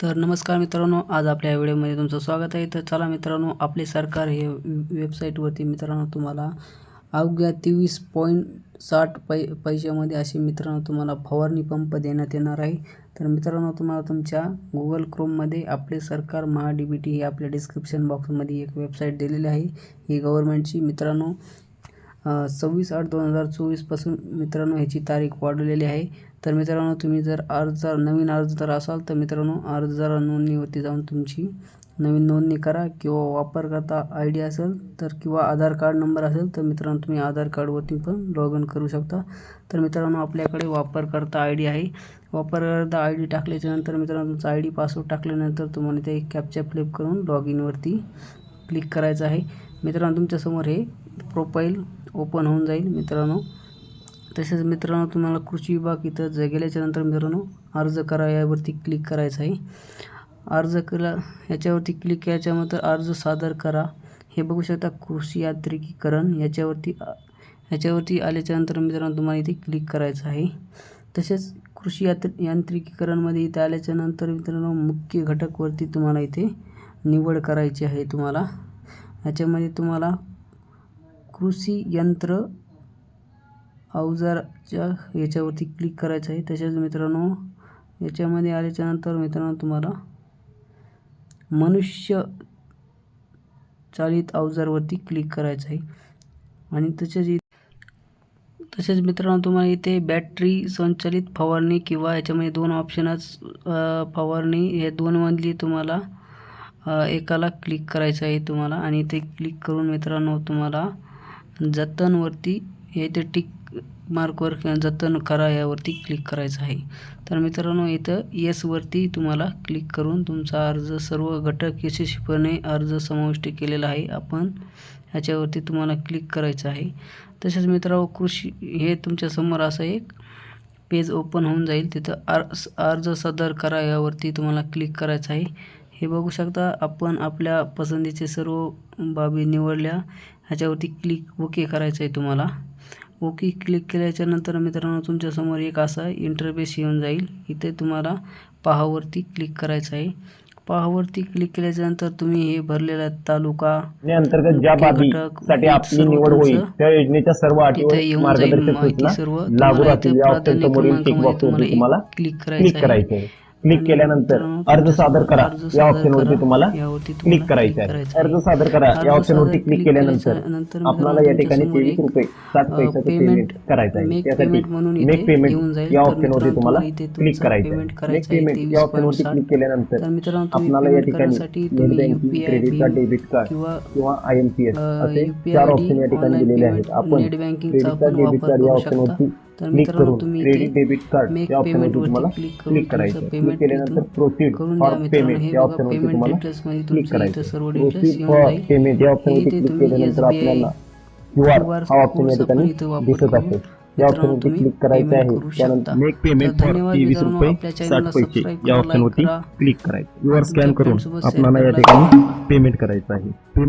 तर नमस्कार मित्रांनो आज आपल्या या व्हिडिओमध्ये तुमचं स्वागत आहे. तर चला मित्रांनो आपले सरकार हे वेबसाईटवरती मित्रांनो तुम्हाला अवघ्या तेवीस पॉईंट साठ पै पैशामध्ये असे मित्रांनो तुम्हाला फवारणी पंप देण्यात येणार आहे. तर मित्रांनो तुम्हाला तुमच्या गुगल क्रोममध्ये आपले सरकार महा डी बी टी हे आपल्या डिस्क्रिप्शन बॉक्समध्ये एक वेबसाईट दिलेली आहे. ही गव्हर्मेंटची मित्रांनो सव्वीस आठ दोन हजार चोवीसपासून मित्रांनो ह्याची तारीख वाढवलेली आहे. तर मित्रांनो तुम्ही जर अर्ज नवीन अर्जदार असाल तर मित्रांनो अर्जदार नोंदणीवरती जाऊन तुमची नवीन नोंदणी करा किंवा वापरकर्ता आय डी असेल तर किंवा आधार कार्ड नंबर असेल तर मित्रांनो तुम्ही आधार कार्डवरती पण लॉग इन करू शकता. तर मित्रांनो आपल्याकडे वापरकर्ता आय डी आहे. वापरकर्ता आय डी टाकल्याच्यानंतर मित्रांनो तुमचा आय डी पासवर्ड टाकल्यानंतर तुम्हाला ते कॅपच्या फ्लिप करून लॉग इनवरती क्लिक करायचं आहे. मित्रांनो तुमच्यासमोर हे प्रोफाईल ओपन होऊन जाईल मित्रांनो. तसेच मित्रांनो तुम्हाला कृषी विभाग इथं ज गेल्याच्यानंतर मित्रांनो अर्ज करा यावरती क्लिक करायचं आहे. अर्ज केला याच्यावरती क्लिक केल्याच्यानंतर अर्ज सादर करा. हे बघू शकता कृषी यांत्रिकीकरण याच्यावरती याच्यावरती आल्याच्यानंतर मित्रांनो तुम्हाला इथे क्लिक करायचं आहे. तसेच कृषी यांत्र यांत्रिकीकरणमध्ये इथे आल्याच्यानंतर मित्रांनो मुख्य घटकवरती तुम्हाला इथे निवड करायची आहे तुम्हाला. याच्यामध्ये तुम्हाला कृषी यंत्र अवजारच्या याच्यावरती क्लिक करायचं आहे. तसेच मित्रांनो याच्यामध्ये आल्याच्यानंतर मित्रांनो तुम्हाला मनुष्य चालित अवजारवरती क्लिक करायचं आहे. आणि तसेच इ तसेच मित्रांनो तुम्हाला इथे बॅटरी संचलित फवारणी किंवा याच्यामध्ये दोन ऑप्शनच फवारणी हे दोनमधली तुम्हाला एकाला क्लिक करायचं आहे तुम्हाला. आणि ते क्लिक करून मित्रांनो तुम्हाला जतनवरती येथे टिक मार्कवर जतन करा यावरती क्लिक करायचं आहे. तर मित्रांनो इथं येसवरती तुम्हाला क्लिक करून तुमचा अर्ज सर्व घटक यशस्वीपणे अर्ज समाविष्ट केलेला आहे. आपण ह्याच्यावरती तुम्हाला क्लिक करायचं आहे. तसेच मित्रांनो कृषी हे तुमच्यासमोर असं एक पेज ओपन होऊन जाईल. तिथं आर अर्ज सदर करा यावरती तुम्हाला क्लिक करायचं आहे. हे बघू शकता आपण आपल्या पसंतीचे सर्व बाबी निवडल्या. ह्याच्यावरती क्लिक ओके करायचं आहे तुम्हाला ओके क्लिक केल्याच्यानंतर मित्रांनो तुमच्यासमोर एक असा इंटरफेस येऊन जाईल. इथे तुम्हाला पहावरती क्लिक करायचं आहे पहावरती क्लिक केल्याच्यानंतर तुम्ही हे भरलेला तालुका अंतर्गत ज्या बाबीसाठी आपली निवड होईल त्या योजनेच्या सर्व अटी मार्गदर्शक सूचना लागू राहतील. या टिक तुम्हाला क्लिक करायचं आहे क्लिक केल्यानंतर अर्ज सादर करा. या ऑप्शनवरती तुम्हाला क्लिक करायचं आहे. अर्ज. सादर करा. या ऑप्शनवरती क्लिक केल्यानंतर आपल्याला या ठिकाणी तेवीस रुपये अ, पैशाचं पेमेंट करायचं आहे. त्यासाठी पेमेंट म्हणून मेक इथे पेमेंट या ऑप्शनवरती तुम्हाला क्लिक करायचं पेमेंट आहे करायचं मेक पेमेंट या ऑप्शनवरती 23.60. क्लिक केल्यानंतर आपल्याला या ठिकाणी net banking credit card debit card किंवा आय एम पी एस असे चार ऑप्शन या ठिकाणी दिलेले आहेत. आपण क्रेडिट कार्ड डेबिट वापर कार्ड या करू शकता. ऑप्शनवरती तर मित्रांनो तुम्ही डेबिट कार्ड मेक पेमेंटवरती तुम्हाला क्लिक करून करायचं तुमचं पेमेंट केल्यानंतर प्रोसीड करून फॉर द्या मित्रांनो. पेमेंट हे या बघा ऑप्शनवरती पेमेंट तुम्हाला डिटेल्समध्ये क्लिक तुमचं इथं करायचं सर्व डिटेल्स येऊन पेमेंट या ऑप्शनवरती क्लिक केल्यानंतर आपल्याला क्यू आर हा ऑप्शन या ठिकाणी दिसत असेल. या मित्रांनो ऑप्शनवरती क्लिक करायचं पेमेंट आहे त्यानंतर. मेक पेमेंट फॉर तेवीस. रुपये साठ पैसे या करा, ऑप्शनवरती. क्लिक करायचं. युअर स्कॅन तुमच्या करून आपल्याला या ठिकाणी पेमेंट करायचं आहे. पेमेंट